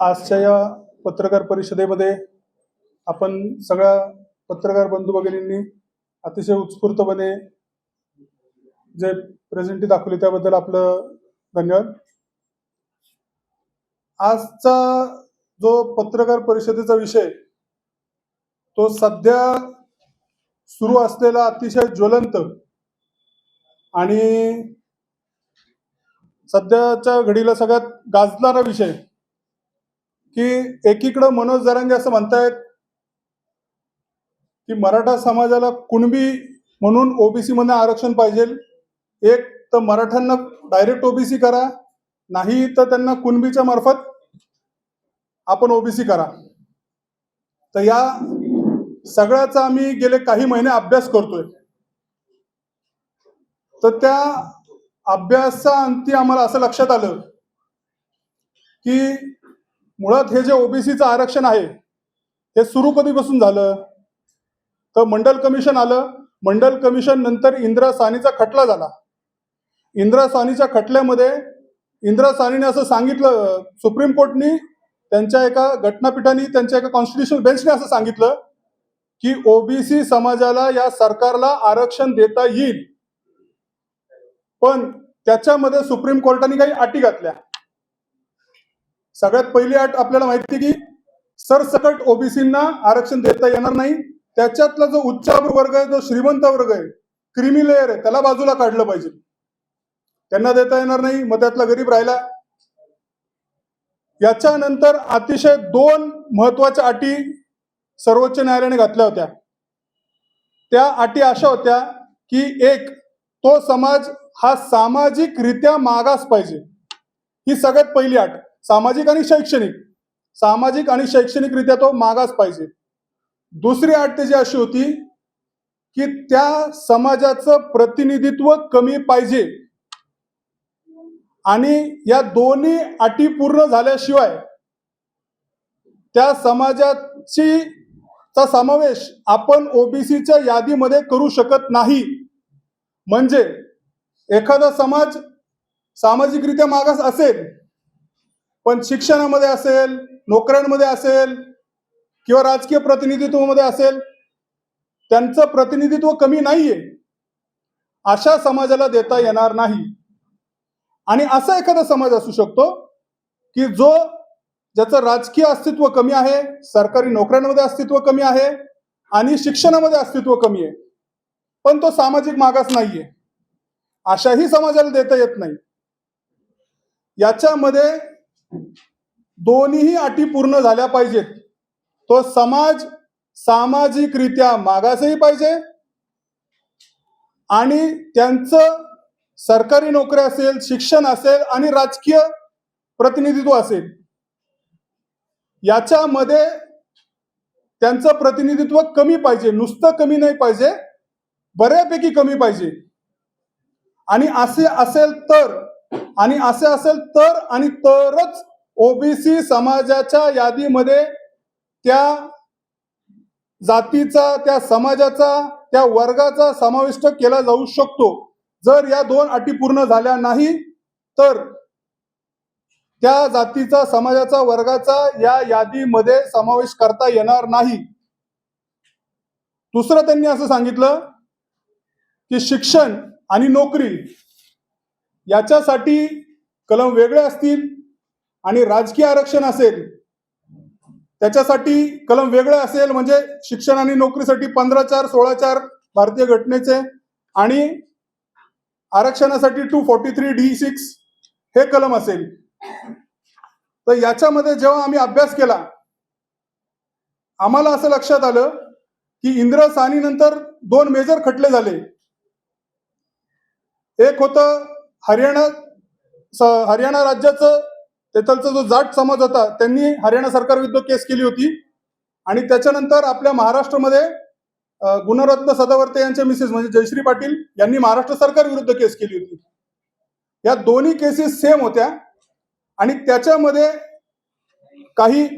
आजच्या या पत्रकार परिषदेमध्ये आपण सगळ्या पत्रकार बंधू भगिनींनी अतिशय उत्स्फूर्तपणे जे प्रेझेंटी दाखवली त्याबद्दल आपलं धन्यवाद. आजचा जो पत्रकार परिषदेचा विषय तो सध्या सुरू असलेला अतिशय ज्वलंत आणि सध्याच्या घडीला सगळ्यात गाजणारा विषय की एकीकडं मनोज जरांगे असं म्हणतायत की मराठा समाजाला कुणबी म्हणून ओबीसी मध्ये आरक्षण पाहिजे. एक तर मराठ्यांना डायरेक्ट ओबीसी करा नाही तर त्यांना कुणबीच्या मार्फत आपण ओबीसी करा. तर या सगळ्याचा आम्ही गेले काही महिने अभ्यास करतोय. तर त्या अभ्यासाअंती आम्हाला असं लक्षात आलं की मुळात हे जे ओबीसीचं आरक्षण आहे हे सुरू कधीपासून झालं? तर मंडल कमिशन आलं. मंडल कमिशन नंतर इंदिरा सानीचा खटला झाला. इंदिरा सानीच्या खटल्यामध्ये इंदिरा सानीने असं सांगितलं सुप्रीम कोर्टनी त्यांच्या एका घटनापीठाने त्यांच्या एका कॉन्स्टिट्युशन बेंचने असं सांगितलं की ओबीसी समाजाला या सरकारला आरक्षण देता येईल. पण त्याच्यामध्ये सुप्रीम कोर्टाने काही अटी घातल्या. सगळ्यात पहिली अट आपल्याला माहिती की सरसकट ओबीसींना आरक्षण देता येणार नाही. त्याच्यातला जो उच्चावर वर्ग आहे जो श्रीमंत वर्ग आहे क्रिमी लेअर आहे त्याला बाजूला काढलं पाहिजे. त्यांना देता येणार नाही मग त्यातला गरीब राहिला. याच्यानंतर अतिशय दोन महत्त्वाच्या अटी सर्वोच्च न्यायालयाने घातल्या होत्या. त्या अटी अशा होत्या की एक तो समाज हा सामाजिकरित्या मागास पाहिजे. ही सगळ्यात पहिली अट सामाजिक आणि शैक्षणिक. सामाजिक आणि शैक्षणिकरित्या तो मागास पाहिजे. दुसरी अट त्याची अशी होती की त्या समाजाचं प्रतिनिधित्व कमी पाहिजे. आणि या दोन्ही अटी पूर्ण झाल्याशिवाय त्या समाजाची चा समावेश आपण ओबीसीच्या यादीमध्ये करू शकत नाही. म्हणजे एखादा समाज सामाजिकरित्या मागास असेल पण शिक्षणामध्ये असेल नोकऱ्यांमध्ये असेल किंवा राजकीय प्रतिनिधित्वामध्ये असेल त्यांचं प्रतिनिधित्व कमी नाहीये अशा समाजाला देता येणार नाही. आणि असा एखादा समाज असू शकतो की जो ज्याचं राजकीय अस्तित्व कमी आहे सरकारी नोकऱ्यांमध्ये अस्तित्व कमी आहे आणि शिक्षणामध्ये अस्तित्व कमी आहे पण तो सामाजिक मागास नाहीये. अशाही समाजाला देता येत नाही. याच्यामध्ये दोन्ही अटी पूर्ण झाल्या पाहिजेत. तो समाज सामाजिकरित्या मागासही पाहिजे आणि त्यांचं सरकारी नोकरी असेल शिक्षण असेल आणि राजकीय प्रतिनिधित्व असेल. याच्यामध्ये त्यांचं प्रतिनिधित्व कमी पाहिजे नुसतं कमी नाही पाहिजे बऱ्यापैकी कमी पाहिजे. आणि असे असेल तर आणि असे असेल तर आणि तरच ओबीसी समाजाच्या यादीमध्ये त्या जातीचा त्या समाजाचा त्या वर्गाचा समाविष्ट केला जाऊ शकतो. जर या दोन अटी पूर्ण झाल्या नाही तर त्या जातीचा समाजाचा वर्गाचा या यादीमध्ये समावेश करता येणार नाही. दुसरं त्यांनी असं सांगितलं की शिक्षण आणि नोकरी याच्यासाठी कलम वेगळे असतील आणि राजकीय आरक्षण असेल त्याच्यासाठी कलम वेगळं असेल म्हणजे शिक्षण आणि नोकरीसाठी पंधरा चार सोळा चार भारतीय घटनेचे आणि आरक्षणासाठी two forty three D six हे कलम असेल. तर याच्यामध्ये जेव्हा आम्ही अभ्यास केला आम्हाला असं लक्षात आलं की इंदिरा सानीनंतर दोन मेजर खटले झाले. एक होतं हरियाणा हरियाणा राज्याचं तेथलचा जो जाट समाज होता त्यांनी हरियाणा सरकार विरुद्ध केस केली होती. आणि त्याच्यानंतर आपल्या महाराष्ट्रामध्ये गुणरत्न सदावर्ते यांच्या मिसेस म्हणजे जयश्री पाटील यांनी महाराष्ट्र सरकार विरुद्ध केस केली होती. या दोन्ही केसेस सेम होत्या. आणि त्याच्यामध्ये काही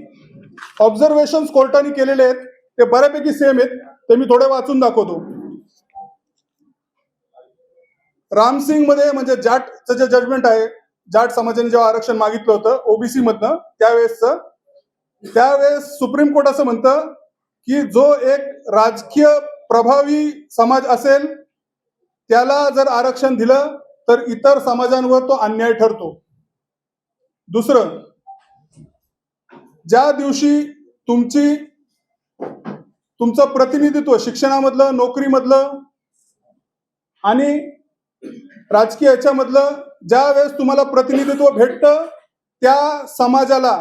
ऑब्झर्वेशन कोर्टाने केलेले आहेत ते बऱ्यापैकी सेम आहेत ते मी थोडे वाचून दाखवतो. रामसिंगमध्ये म्हणजे जाटचं जे जजमेंट आहे जाट समाजाने जेव्हा आरक्षण मागितलं होतं ओबीसी मधनं त्यावेळेसच त्यावेळेस सुप्रीम कोर्ट असं म्हणतं की जो एक राजकीय प्रभावी समाज असेल त्याला जर आरक्षण दिलं तर इतर समाजांवर तो अन्याय ठरतो. दुसरं ज्या दिवशी तुमची तुमचं प्रतिनिधित्व शिक्षणामधलं नोकरीमधलं आणि राजकीय याच्यामधलं ज्या वेळेस तुम्हाला प्रतिनिधित्व भेटतं त्या समाजाला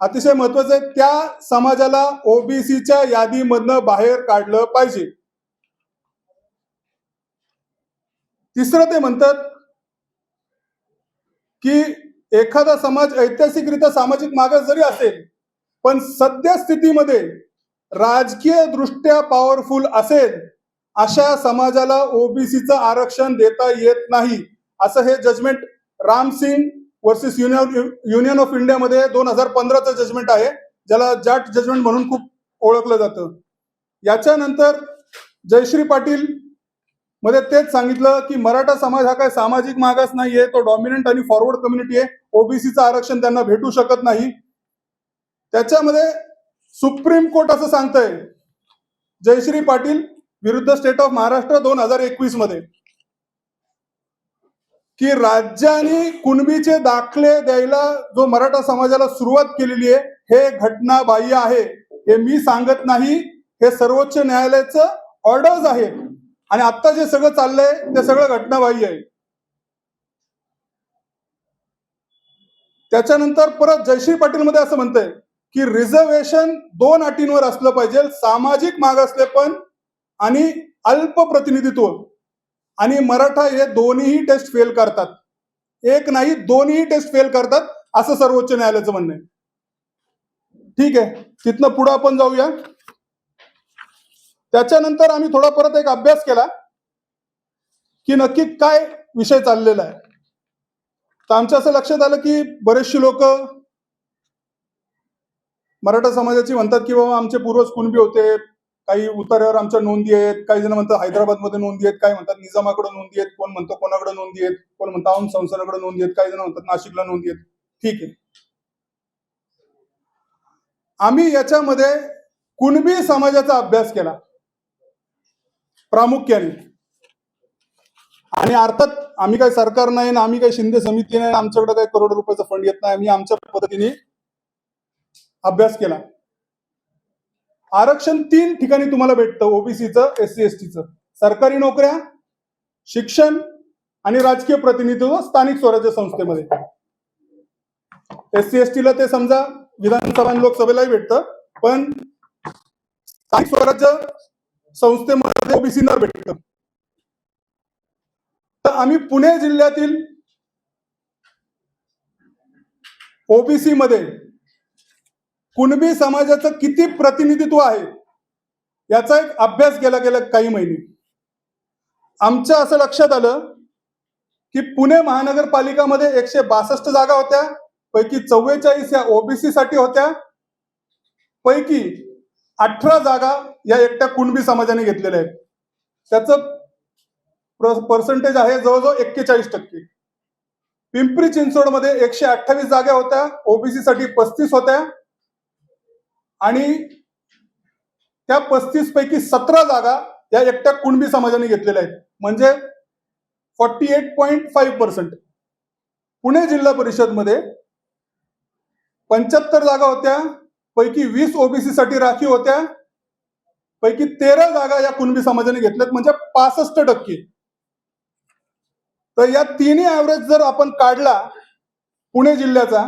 अतिशय महत्वाचं आहे त्या समाजाला ओबीसीच्या यादीमधनं बाहेर काढलं पाहिजे. तिसरं ते म्हणतात की एखादा समाज ऐतिहासिकरित्या सामाजिक मागास जरी असेल पण सध्या स्थितीमध्ये राजकीय दृष्ट्या पॉवरफुल असेल अशा समाजाला ओबीसीचं आरक्षण देता येत नाही. असं हे judgement Ram Singh versus union union of इंडियामध्ये दोन हजार पंधराचं जजमेंट आहे. ज्याला जाट जजमेंट म्हणून खूप ओळखलं जातं. याच्यानंतर जयश्री पाटील मध्ये तेच सांगितलं की मराठा समाज हा काय सामाजिक मागास नाहीये तो डॉमिनंट आणि फॉरवर्ड कम्युनिटी आहे. ओबीसीचं आरक्षण त्यांना भेटू शकत नाही. त्याच्यामध्ये सुप्रीम कोर्ट असं सांगतंय. जयश्री पाटील विरुद्ध स्टेट ऑफ महाराष्ट्र दोन हजार एकवीसमध्ये. की राज्याने कुणबीचे दाखले द्यायला जो मराठा समाजाला सुरुवात केलेली आहे हे घटनाबाह्य आहे. हे मी सांगत नाही. हे सर्वोच्च न्यायालयाचं ऑर्डर्स आहे. आणि आता जे सगळं चाललंय ते सगळं घटनाबाह्य आहे. त्याच्यानंतर परत जयश्री पाटील मध्ये असं म्हणतंय की रिझर्वेशन दोन अटींवर असलं पाहिजे सामाजिक मागासले पण आणि अल्प प्रतिनिधित्व. आणि मराठा हे दोन्हीही टेस्ट फेल करतात. एक नाही दोन्ही टेस्ट फेल करतात असं सर्वोच्च न्यायालयाचं म्हणणं आहे. ठीक आहे तिथनं पुढं आपण जाऊया. त्याच्यानंतर आम्ही थोडा परत एक अभ्यास केला की नक्की काय विषय चाललेला आहे. तर आमच्या असं लक्षात आलं की बरेचशी लोक मराठा समाजाची म्हणतात की बाबा आमचे पूर्वज कुणबी होते काही उतार्यावर आमच्या नोंदी आहेत काही जण म्हणतात हैदराबादमध्ये नोंदी आहेत काही म्हणतात निजामाकडे नोंदी आहेत कोण म्हणतो कोणाकडे नोंदी आहेत कोण म्हणतात औंध संस्थानाकडे नोंदी आहेत काही जण म्हणतात नाशिकला नोंदी आहेत. ठीक आहे. आम्ही याच्यामध्ये कुणबी समाजाचा अभ्यास केला. प्रामुख्याने. आणि अर्थात आम्ही काही सरकार नाही ना आम्ही काही शिंदे समिती नाही आमच्याकडे काही करोड रुपयाचा फंड येत नाही आम्ही आमच्या पद्धतीने अभ्यास केला. आरक्षण तीन ठिकाणी तुम्हाला भेटतं ओबीसीचं एस सी एस टीचं सरकारी नोकऱ्या शिक्षण आणि राजकीय प्रतिनिधित्व स्थानिक स्वराज्य संस्थेमध्ये. एस सी एस टीला ते समजा विधानसभा आणि लोकसभेलाही भेटतं पण स्थानिक स्वराज्य संस्थेमध्ये ओबीसी न भेटतं. तर आम्ही पुणे जिल्ह्यातील ओबीसी मध्ये कुणबी समाजाचं किती प्रतिनिधित्व आहे याचा एक अभ्यास केला गेला काही महिने. आमच्या असं लक्षात आलं की पुणे महानगरपालिकामध्ये एकशे बासष्ट जागा होत्या पैकी चव्वेचाळीस या ओबीसी साठी होत्या पैकी अठरा जागा या एकट्या कुणबी समाजाने घेतलेल्या आहेत. त्याचं पर्सेंटेज आहे जवळजवळ एक्केचाळीस टक्के. पिंपरी चिंचवडमध्ये एकशे अठ्ठावीस जागा होत्या ओबीसी साठी पस्तीस होत्या आणि त्या पस्तीस पैकी सतरा जागा या एकट्या कुणबी समाजाने घेतलेल्या आहेत. म्हणजे forty eight point five percent Pune जिल्हा परिषदमध्ये पंच्याहत्तर जागा होत्या पैकी वीस ओबीसी साठी राखीव होत्या पैकी तेरा जागा या कुणबी समाजाने घेतल्यात म्हणजे पासष्ट टक्के. तर या तिन्ही ऍव्हरेज जर आपण काढला पुणे जिल्ह्याचा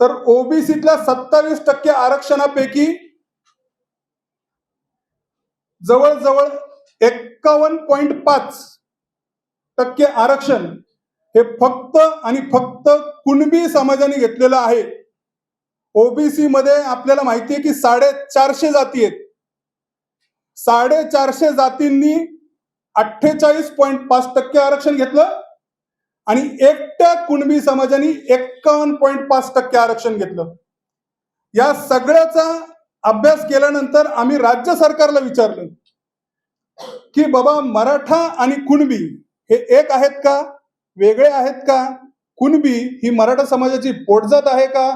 तर ओबीसीतल्या सत्तावीस टक्के आरक्षणापैकी जवळजवळ एक्कावन्न पॉइंट पाच टक्के आरक्षण हे फक्त आणि फक्त कुणबी समाजाने घेतलेलं आहे. ओबीसी मध्ये आपल्याला माहिती आहे की साडेचारशे जाती आहेत. साडेचारशे जातींनी अठ्ठेचाळीस पॉईंट पाच टक्के आरक्षण घेतलं. आणि एकट्या कुणबी समाजाने एक्कावन्न पॉईंट पाच टक्के आरक्षण घेतलं. या सगळ्याचा अभ्यास केल्यानंतर आम्ही राज्य सरकारला विचारलं की बाबा मराठा आणि कुणबी हे एक आहेत का? वेगळे आहेत का? कुणबी ही मराठा समाजाची पोटजात आहे का?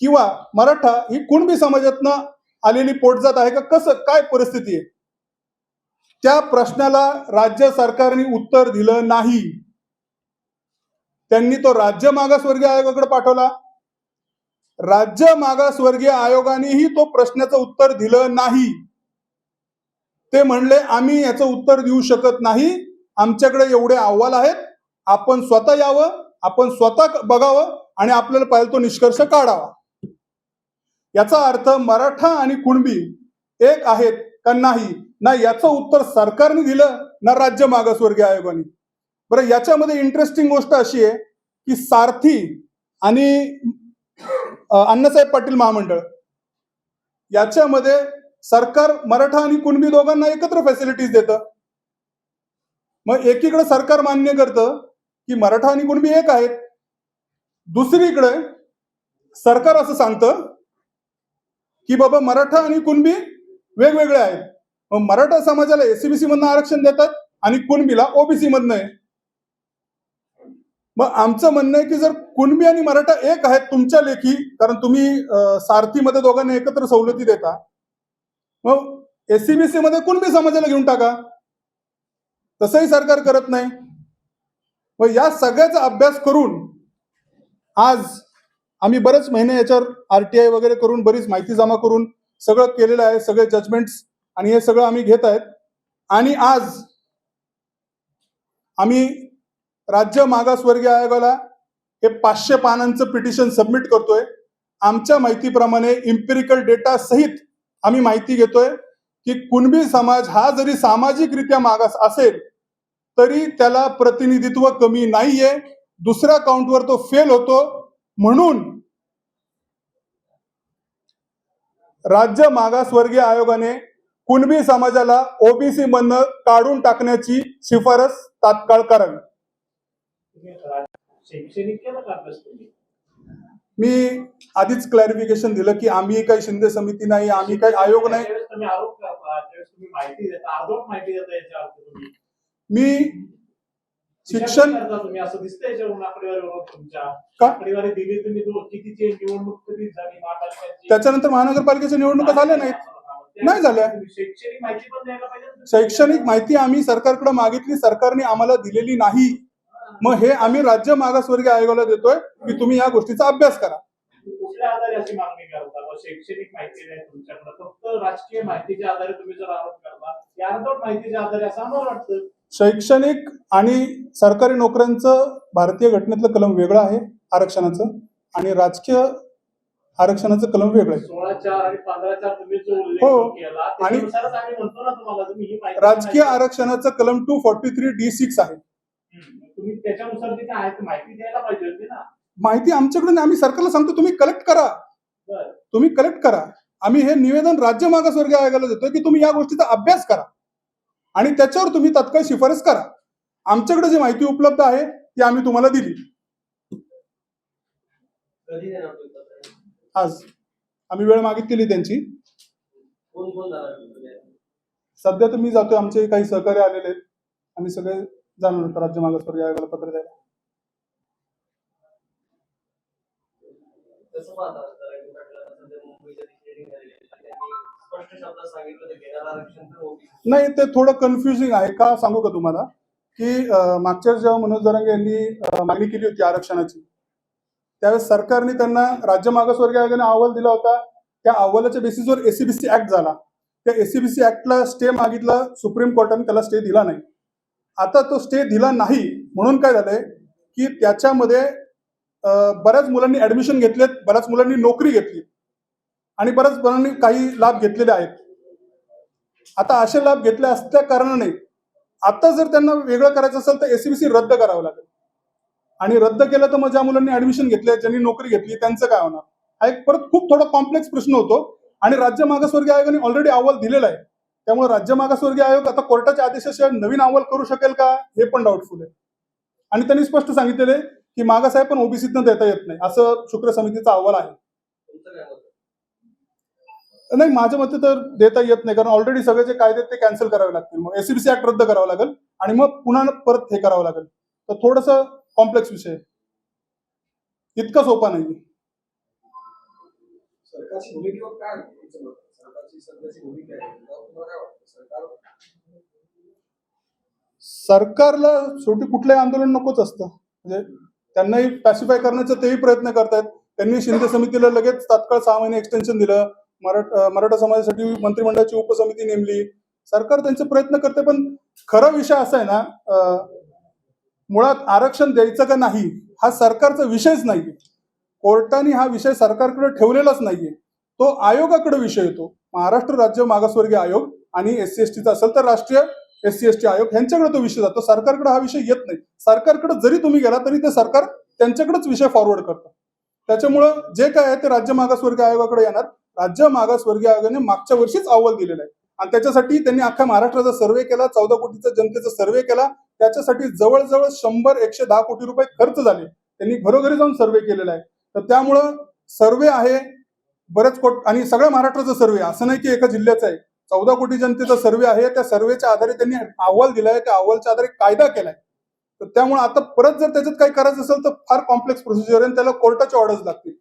किंवा मराठा ही कुणबी समाजातनं आलेली पोटजात आहे का? कसं काय परिस्थिती आहे? त्या प्रश्नाला राज्य सरकारने उत्तर दिलं नाही. त्यांनी तो राज्य मागासवर्गीय आयोगाकडे पाठवला. राज्य मागासवर्गीय आयोगानेही तो प्रश्नाचं उत्तर दिलं नाही. ते म्हणले आम्ही याचं उत्तर देऊ शकत नाही. आमच्याकडे एवढे अहवाल आहेत. आपण स्वतः यावं आपण स्वतः बघावं आणि आपल्याला पाहिजे तो निष्कर्ष काढावा. याचा अर्थ मराठा आणि कुणबी एक आहेत का नाही? ना याचं उत्तर सरकारने दिलं ना राज्य मागासवर्गीय आयोगाने. बरं याच्यामध्ये इंटरेस्टिंग गोष्ट अशी आहे की सारथी आणि अण्णासाहेब पाटील महामंडळ याच्यामध्ये सरकार मराठा आणि कुणबी दोघांना एकत्र फॅसिलिटीज देतं. मग एकीकडे सरकार मान्य करतं की मराठा आणि कुणबी एक आहेत. दुसरीकडे सरकार असं सांगतं की बाबा मराठा आणि कुणबी वेगवेगळे आहेत. मग मराठा समाजाला एसीबीसी मधनं आरक्षण देतात आणि कुणबीला ओबीसी मधनं आहे. मग आमचं म्हणणं आहे की जर कुणबी आणि मराठा एक आहेत तुमच्या लेखी कारण तुम्ही सारथीमध्ये दोघांना एकत्र सवलती देता मग एससीबीसी मध्ये कुणबी समाजाला घेऊन टाका? तसंही सरकार करत नाही. मग या सगळ्याचा अभ्यास करून आज आम्ही बरेच महिने याच्यावर आरटीआय वगैरे करून बरीच माहिती जमा करून सगळं केलेलं आहे सगळे जजमेंट्स आणि हे सगळं आम्ही घेत आहेत. आणि आज आम्ही राज्य मागासवर्गीय आयोगाला हे पाचशे पानांचं पिटिशन सबमिट करतोय. आमच्या माहितीप्रमाणे इम्पेरिकल डेटा सहित आम्ही माहिती घेतोय की कुणबी समाज हा जरी सामाजिकरित्या मागास असेल तरी त्याला प्रतिनिधित्व कमी नाहीये. दुसऱ्या काउंटवर तो फेल होतो. म्हणून राज्य मागासवर्गीय आयोगाने कुणबी समाजाला ओबीसी मधनं काढून टाकण्याची शिफारस तात्काळ करावी तुम्ही रा- शैक्षणिक केलं का अभ्यास तुम्ही मी आधीच क्लॅरिफिकेशन दिलं की आम्ही काही शिंदे समिती नाही आम्ही काही आयोग नाही. मी शिक्षण असं दिसतंय त्याच्यानंतर महानगरपालिकेच्या निवडणुका झाल्या नाहीत. नाही झाल्या. शैक्षणिक माहिती आम्ही सरकारकडे मागितली सरकारने आम्हाला दिलेली नाही. मग हे आम्ही राज्य मागासवर्गीय आयोगाला देतोय की तुम्ही या गोष्टीचा अभ्यास करा कुठल्या आधारे अशी मागणी करता व शैक्षणिक माहिती नाही तुमच्याकडे फक्त राजकीय माहितीच्या आधारे तुम्ही जर आरोप करता या अर्धवट माहितीच्या आधारे असं आम्हाला वाटतं शैक्षणिक आणि सरकारी नोकऱ्यांचं भारतीय घटनेतलं कलम वेगळं आहे आरक्षणाचं आणि राजकीय आरक्षणाचं कलम वेगळं हो. आणि- राजकीय आरक्षणाचं कलम two forty three D six आहे. तुम्ही त्याच्यानुसार आहे ती माहिती द्यायला पाहिजे होती ना. माहिती आमच्याकडे नाही आम्ही सरकारला सांगतो तुम्ही कलेक्ट करा. बरं. तुम्ही कलेक्ट करा. आम्ही हे निवेदन राज्य मागासवर्गीय आयोगाला देतोय की तुम्ही या गोष्टीचा अभ्यास करा. आणि त्याच्यावर तुम्ही तत्काळ शिफारस करा. आमच्याकडे जी माहिती उपलब्ध आहे ती आम्ही तुम्हाला दिली. कधी देणार तुम्ही पत्र? आज. आम्ही वेळ मागितलेली त्यांची. कोण कोण जाणार तुम्ही? सध्या तर मी जातोय. आमचे काही सहकारी आलेले आहेत. आम्ही सगळे होतो राज्य मागासवर्गीय आयोगाला पत्र द्यायला. कसं पाहता रंग पाटलांना सध्या मुंबईच्या दिशेने झालेले आहे. त्यांनी स्पष्ट शब्दात सांगितलं ते घेणार आरक्षण तर ओबीसी नाही ते थोडं कन्फ्युजिंग आहे. का सांगू का तुम्हाला? की अं, मागच्या जेव्हा मनोज जरांगे यांनी अं, मागणी केली होती आरक्षणाची त्यावेळेस सरकारने त्यांना राज्य मागासवर्गीय आयोगाने अहवाल दिला होता. त्या अहवालाच्या बेसिसवर एसीबीसी ऍक्ट झाला. त्या एसीबीसी ऍक्टला स्टे मागितला सुप्रीम कोर्टाने त्याला स्टे दिला नाही. आता तो स्टे दिला नाही म्हणून काय झालंय की त्याच्यामध्ये बऱ्याच मुलांनी ऍडमिशन घेतलेत बऱ्याच मुलांनी नोकरी घेतली आणि बऱ्याच मुलांनी काही लाभ घेतलेले आहेत. आता असे लाभ घेतले असल्या कारणाने आता जर त्यांना वेगळं करायचं असेल तर एसीबीसी रद्द करावं लागेल. आणि रद्द केलं तर मग ज्या मुलांनी ऍडमिशन घेतले ज्यांनी नोकरी घेतली त्यांचं काय होणार? हा एक परत खूप थोडा कॉम्प्लेक्स प्रश्न होतो आणि राज्य मागासवर्गीय आयोगाने ऑलरेडी अहवाल दिलेला आहे. त्यामुळे राज्य मागासवर्गीय आयोग आता कोर्टाच्या आदेशाशिवाय नवीन अहवाल करू शकेल का हे पण डाऊटफुल आहे. आणि त्यांनी स्पष्ट सांगितलेले की मागास आहे पण ओबीसीतनं देता येत नाही असं शुक्र समितीचा अहवाल आहे. मत नाही माझ्या मते तर देता येत नाही कारण ऑलरेडी सगळे जे कायदे आहेत ते कॅन्सल करावे लागतील. मग एसीबीसी ऍक्ट रद्द करावं लागेल आणि मग पुन्हा परत हे करावं लागेल. तर थोडस कॉम्प्लेक्स विषय आहे. इतका सोपा नाही सरकारला शेवटी कुठलंही आंदोलन नकोच असतं. म्हणजे त्यांनाही पॅसिफाय करण्याचा तेही प्रयत्न करतायत. त्यांनी शिंदे समितीला लगेच तात्काळ सहा महिने एक्सटेन्शन दिलं. मराठा मराठा समाजासाठी मंत्रिमंडळाची उपसमिती नेमली. सरकार त्यांचे प्रयत्न करते पण खरा विषय असा आहे ना मुळात आरक्षण द्यायचं का नाही हा सरकारचा विषयच नाहीये. कोर्टाने हा विषय सरकारकडे ठेवलेलाच नाहीये. तो आयोगाकडे विषय येतो. महाराष्ट्र राज्य मागासवर्गीय आयोग आणि एस सी एस टीचा असेल तर राष्ट्रीय एस सी एस टी आयोग यांच्याकडे तो विषय जातो. सरकारकडे हा विषय येत नाही. सरकारकडे जरी तुम्ही गेला तरी ते सरकार त्यांच्याकडेच विषय फॉरवर्ड करतात त्याच्यामुळं जे काय आहे ते राज्य मागासवर्गीय आयोगाकडे येणार. राज्य मागासवर्गीय आयोगाने मागच्या वर्षीच अहवाल दिलेला आहे. आणि त्याच्यासाठी त्यांनी अख्ख्या महाराष्ट्राचा सर्वे केला चौदा कोटीचा जनतेचा सर्वे केला. त्याच्यासाठी जवळजवळ शंभर एकशे दहा कोटी रुपये खर्च झाले. त्यांनी घरोघरी जाऊन सर्वे केलेला आहे. तर त्यामुळं सर्वे आहे बरेच कोट आणि सगळ्या महाराष्ट्राचा सर्वे असं नाही की एका जिल्ह्याचा आहे. चौदा कोटी जनतेचा सर्वे आहे त्या सर्वेच्या आधारे त्यांनी अहवाल दिलाय त्या अहवालच्या आधारे कायदा केलाय. तर त्यामुळे आता परत जर त्याच्यात काही करायचं असेल तर फार कॉम्प्लेक्स प्रोसिजर आहे आणि त्याला कोर्टाच्या ऑर्डर्स लागतील.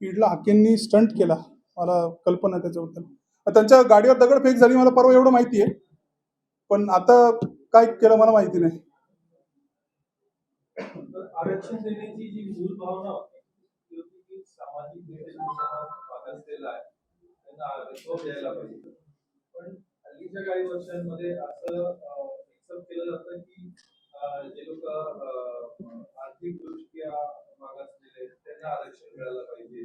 पीडला हाकेंनी स्टंट केला मला कल्पना त्याच्याबद्दल. त्यांच्या गाडीवर दगडफेक झाली मला परवा एवढं माहिती आहे. पण आता काय केलं मला माहिती नाही. आरक्षण देण्याची जी मूल भावना होती की सामाजिक वेतनभूषणात आहे. त्यांना आरक्षण द्यायला पाहिजे. पण हल्लीच्या काही वर्षांमध्ये असं एक्सेप्ट केलं जातं की जे लोक आर्थिक दृष्ट्या मागासलेले त्यांना आरक्षण मिळायला पाहिजे.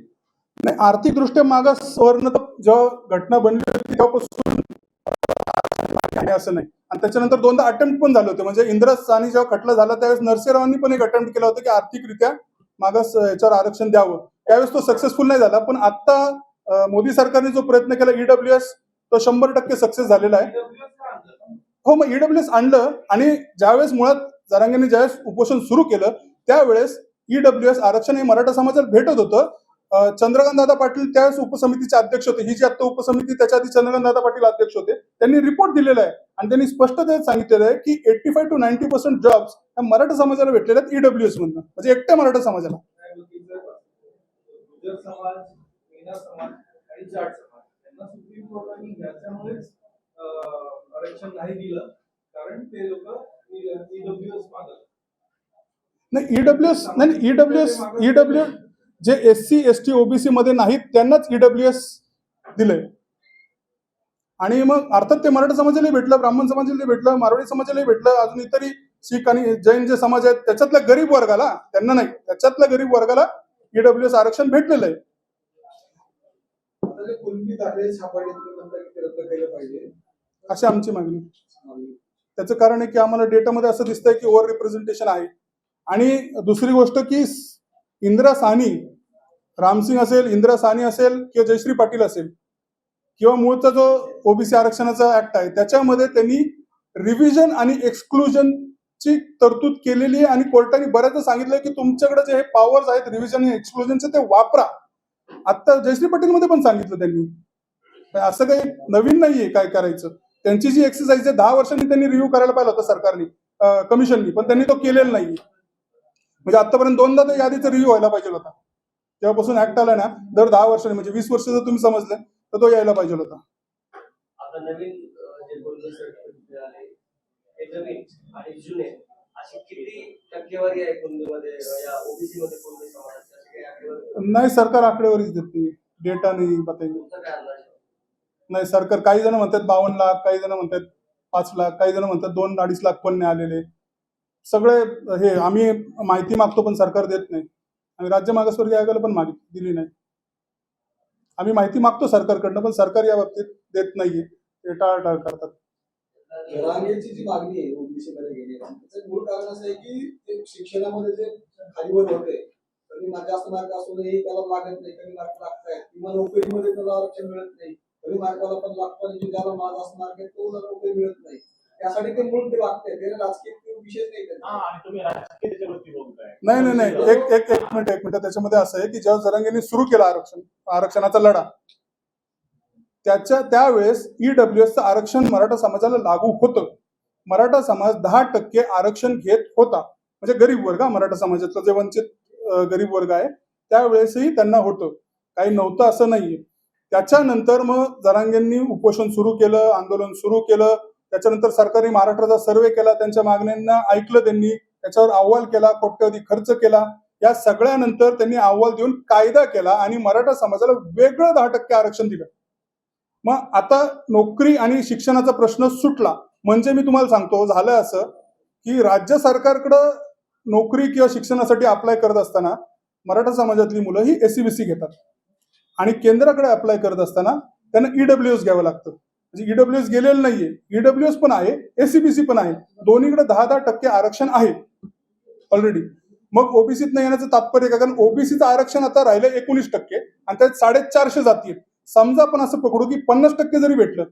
नाही आर्थिकदृष्ट्या मागासवर्ण तर जेव्हा घटना बनली होती तेव्हापासून आहे असं नाही. आणि त्याच्यानंतर दोनदा अटेम्प्ट पण झाले होते. म्हणजे इंद्रस सानी जेव्हा खटला झाला त्यावेळेस नरसिंहरावांनी पण एक अटेम्प्ट केला होता की आर्थिकरित्या मागास याच्यावर आरक्षण द्यावं. त्यावेळेस तो सक्सेसफुल नाही झाला पण आता मोदी सरकारने जो प्रयत्न केला ईडब्ल्यू एस तो शंभर टक्के सक्सेस झालेला आहे. हो मग ईडब्ल्यू एस आणलं आणि ज्यावेळेस मुळात जरांगेने ज्यावेळेस उपोषण सुरू केलं त्यावेळेस ईडब्ल्यू एस आरक्षण हे मराठा समाजाला भेटत होतं. अं, चंद्रकांत दादा पाटील त्यावेळेस उपसमितीचे अध्यक्ष होते. ही जी आता उपसमिती त्याच्या आधी चंद्रकांत दादा पाटील अध्यक्ष होते. त्यांनी रिपोर्ट दिलेला आहे आणि त्यांनी स्पष्टतेत सांगितलेलं आहे की eighty five to ninety percent jobs ह्या मराठा समाजाला भेटलेल्या आहेत ईडब्ल्यू एस मधून. म्हणजे एकट्या मराठा समाजाला. नाही, आरक्षण नाही दिलं कारण ते लोक ईडब्ल्यू एस नाही ईडब्ल्यू एस नाही E W S E W J S C S T OBC मध्ये नाहीत त्यांनाच ईडब्ल्यू एस दिलंय. आणि मग अर्थात ते मराठा समाजालाही भेटलं ब्राह्मण समाजालाही भेटलं मारवाडी समाजालाही भेटलं अजून इतरही शीख आणि जैन जे समाज आहेत त्याच्यातल्या गरीब वर्गाला त्यांना नाही त्याच्यातल्या गरीब वर्गाला ईडब्ल्यू एस आरक्षण भेटलेलं आहे. अशी आमची मागणी त्याचं कारण आहे की आम्हाला डेटामध्ये असं दिसतंय की ओव्हर रिप्रेझेंटेशन आहे. आणि दुसरी गोष्ट की इंदिरा साहनी रामसिंग असेल इंदिरा साहनी असेल किंवा जयश्री पाटील असेल किंवा मूळचा जो ओबीसी आरक्षणाचा ऍक्ट आहे त्याच्यामध्ये त्यांनी रिव्हिजन आणि एक्सक्लुजनची तरतूद केलेली आहे आणि कोर्टाने बऱ्याचदा सांगितलं की तुमच्याकडे जे हे पॉवर्स आहेत रिव्हिजन आणि एक्सक्लुजनचे ते वापरा. आता जयश्री पाटील मध्ये पण सांगितलं त्यांनी. असं काही नवीन नाहीये काय करायचं. त्यांची जी एक्सरसाइज आहे दहा वर्षांनी त्यांनी रिव्ह्यू करायला पाहिलं होतं सरकारने कमिशननी पण त्यांनी तो केलेला नाही म्हणजे आतापर्यंत दोनदा त्या यादीचा रिव्ह्यू व्हायला पाहिजे होता. तेव्हापासून ऍक्ट आला ना दर दहा वर्षांनी म्हणजे वीस वर्ष जर तुम्ही समजले तर तो यायला पाहिजे होता. नाही सरकार आकडेवारीच देत. डेटा नाही? नाही. सरकार काही जण म्हणतात बावन्न लाख काही जण म्हणतात पाच लाख काही जण म्हणतात दोन अडीच लाख पण नाही आलेले. सगळे हे आम्ही माहिती मागतो पण सरकार देत नाही. आणि राज्य मागासवर्गीय आयोगाला पण मागित दिली नाही. आम्ही माहिती मागतो सरकारकडनं पण सरकार या बाबतीत देत नाहीये. ते टाळाटाळ करतात. जी मागणी आहे ओबीसी घेण्याची त्याचं मूळ कारण असं आहे की ते शिक्षणामध्ये जे खालीवर होते कमी मार्क जास्त मार्क असूनही त्याला लागत नाही कमी मार्क लागतायत. किंवा नोकरीमध्ये त्याला आरक्षण मिळत नाही कमी मार्काला पण लागतो आणि जे ज्याला मार्क मार्क आहे तो नोकरी मिळत नाही. त्यासाठी ते मूळ ते राजकीय नाही हा त्यांचा. आणि तुम्ही राजकीय त्याच्यावरती बोलताय. नाही नाही नाही. एक एक एक मिनिट एक मिनिट. त्याच्यामध्ये असं आहे की जेव्हा जरांगेने सुरू केला आरक्षण आरक्षणाचा लढा त्याच्या त्यावेळेस ईडब्ल्यू एसचं आरक्षण मराठा समाजाला लागू होतं. मराठा समाज दहा टक्के आरक्षण घेत होता. म्हणजे गरीब वर्ग हा मराठा समाजातला जे वंचित अं, गरीब वर्ग आहे त्यावेळेसही त्यांना होतं. काही नव्हतं असं नाहीये. त्याच्यानंतर मग जरांगेंनी उपोषण सुरू केलं आंदोलन सुरू केलं. त्याच्यानंतर सरकारी महाराष्ट्राचा सर्वे केला त्यांच्या मागण्यांना ऐकलं त्यांनी त्याच्यावर अहवाल केला कोट्यवधी खर्च केला. या सगळ्यानंतर त्यांनी अहवाल देऊन कायदा केला आणि मराठा समाजाला वेगळं दहा टक्के आरक्षण दिलं. मग आता नोकरी आणि शिक्षणाचा प्रश्न सुटला. म्हणजे मी तुम्हाला सांगतो झालं असं की राज्य सरकारकडं नोकरी किंवा शिक्षणासाठी अप्लाय करत असताना मराठा समाजातली मुलं ही एसीबीसी घेतात. आणि केंद्राकडे अप्लाय करत असताना त्यांना ईडब्ल्यू एस घ्यावं लागतं. म्हणजे ईडब्ल्यू एस गेलेलं नाहीये. ईडब्ल्यू एस पण आहे एससीबीसी पण आहे. दोन्हीकडे दहा दहा टक्के आरक्षण आहे ऑलरेडी मग ओबीसीत नाही येण्याचं तात्पर्य काय? कारण ओबीसीचं आरक्षण आता राहिलं एकोणीस टक्के आणि त्यात साडेचारशे जाती आहेत. समजा आपण असं पकडू की पन्नास टक्के जरी भेटलं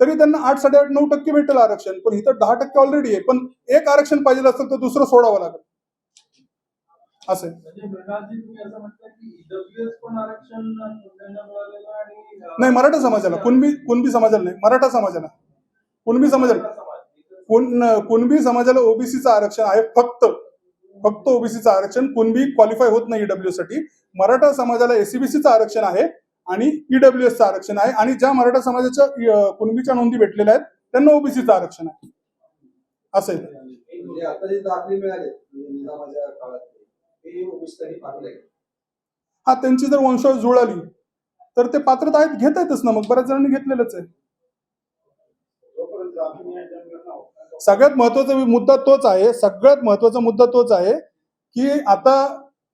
तरी त्यांना आठ साडेआठ नऊ टक्के भेटेल आरक्षण. पण इथं दहा टक्के ऑलरेडी आहे. पण एक आरक्षण पाहिजे असेल तर दुसरं सोडावं लागेल. असं. आहे. म्हणजे नाही मराठा समाजाला. कुणबी कुणबी समाजाला नाही. मराठा समाजाला. कुणबी समाजाला. कुण कुणबी समाजाला ओबीसीचं आरक्षण आहे फक्त. फक्त ओबीसीचं आरक्षण. कुणबी क्वालिफाय होत नाही ईडब्ल्यू साठी मराठा समाजाला एसीबीसीचं आरक्षण आहे आणि ईडब्ल्यू एसचं आरक्षण आहे. आणि ज्या मराठा समाजाच्या कुणबीच्या नोंदी भेटलेल्या आहेत त्यांना ओबीसीचं आरक्षण आहे. असं. हा त्यांची जर वंशावळ जुळाली तर ते पात्रता आहेत घेता येतच ना मग बऱ्याच जणांनी घेतलेलंच आहे. सगळ्यात महत्त्वाचा मुद्दा तोच आहे सगळ्यात महत्त्वाचा मुद्दा तोच आहे की आता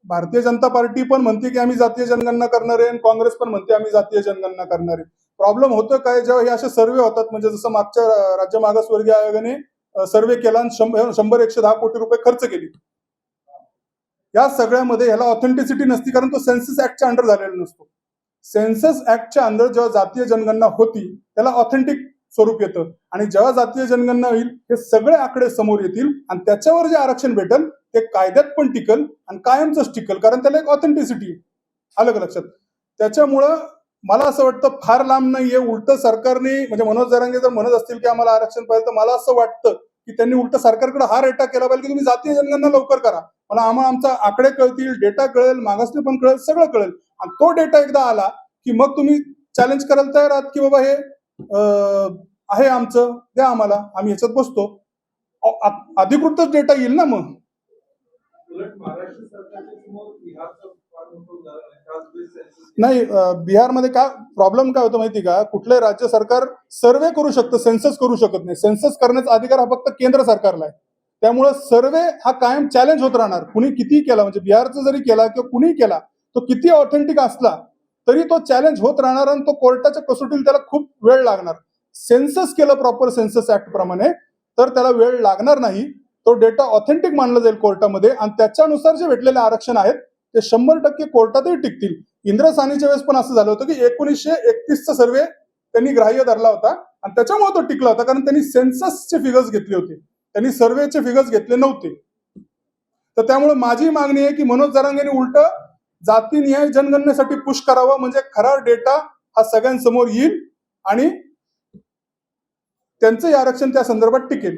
भारतीय जनता पार्टी पण म्हणते की आम्ही जातीय जनगणना करणार आहे आणि काँग्रेस पण म्हणते आम्ही जातीय जनगणना करणार आहे. प्रॉब्लेम होतं काय जेव्हा हे असे सर्वे होतात म्हणजे जसं मागच्या राज्य मागासवर्गीय आयोगाने सर्वे केला आणि शंभर शंभर एकशे दहा कोटी रुपये खर्च केली. या सगळ्यामध्ये ह्याला ऑथेंटिसिटी नसती कारण तो सेन्सस ऍक्टच्या अंडर झालेला नसतो. सेन्सस ऍक्टच्या अंडर जेव्हा जातीय जनगणना होती त्याला ऑथेंटिक स्वरूप येतं. आणि जेव्हा जातीय जनगणना होईल हे सगळे आकडे समोर येतील आणि त्याच्यावर जे आरक्षण भेटल ते कायद्यात पण टिकल आणि कायमचंच टिकल कारण त्याला एक ऑथेंटिसिटी आलं का लक्षात? त्याच्यामुळं मला असं वाटतं फार लांब नाहीये. उलट सरकारने म्हणजे मनोज जरांगे जर म्हणत असतील की आम्हाला आरक्षण पाहिजे तर मला असं वाटतं की त्यांनी उलट सरकारकडे हा रेटा केला पाहिजे की तुम्ही जातीय जनगणना लवकर करा. मला आम्हाला आमचा आकडे कळतील डेटा कळेल मागासले पण कळेल सगळं कळेल. आणि तो डेटा एकदा आला की मग तुम्ही चॅलेंज करायला तयार आहात की बाबा हे आहे आमचं द्या आम्हाला आम्ही याच्यात बसतो. अधिकृतच डेटा येईल ना मग उलट महाराष्ट्र सरकारच्या समोर बिहारचं फार मोठं उदाहरण आहे कास्ट बेस्ड सेन्सस नाही बिहारमध्ये काय प्रॉब्लेम काय होतो माहिती का? कुठलंही राज्य सरकार सर्वे करू शकतं सेन्सस करू शकत नाही. सेन्सस करण्याचा अधिकार हा फक्त केंद्र सरकारला आहे. त्यामुळे सर्वे हा कायम चॅलेंज होत राहणार. कुणी कितीही केला म्हणजे बिहारचा जरी केला किंवा कुणीही केला तो किती ऑथेंटिक असला तरी तो चॅलेंज होत राहणार आणि तो कोर्टाच्या कसोटीला त्याला खूप वेळ लागणार. सेन्सस केलं प्रॉपर सेन्सस ऍक्ट प्रमाणे तर त्याला वेळ लागणार नाही. तो डेटा ऑथेंटिक मानला जाईल कोर्टामध्ये आणि त्याच्यानुसार जे भेटलेले आरक्षण आहेत ते शंभर टक्के कोर्टातही टिकतील. इंद्रसानीच्या वेळेस पण असं झालं होतं की एकोणीसशे एकतीसचा सर्वे त्यांनी ग्राह्य धरला होता. आणि त्याच्यामुळे तो टिकला होता कारण त्यांनी सेन्ससचे फिगर्स घेतले होते. त्यांनी सर्वेचे फिगर्स घेतले नव्हते. तर त्यामुळे माझी मागणी आहे की मनोज जरांगेने उलट जातीनिहाय जनगणनेसाठी पुश करावं म्हणजे खरा डेटा हा सगळ्यांसमोर येईल आणि त्यांचंही आरक्षण त्या संदर्भात टिकेल.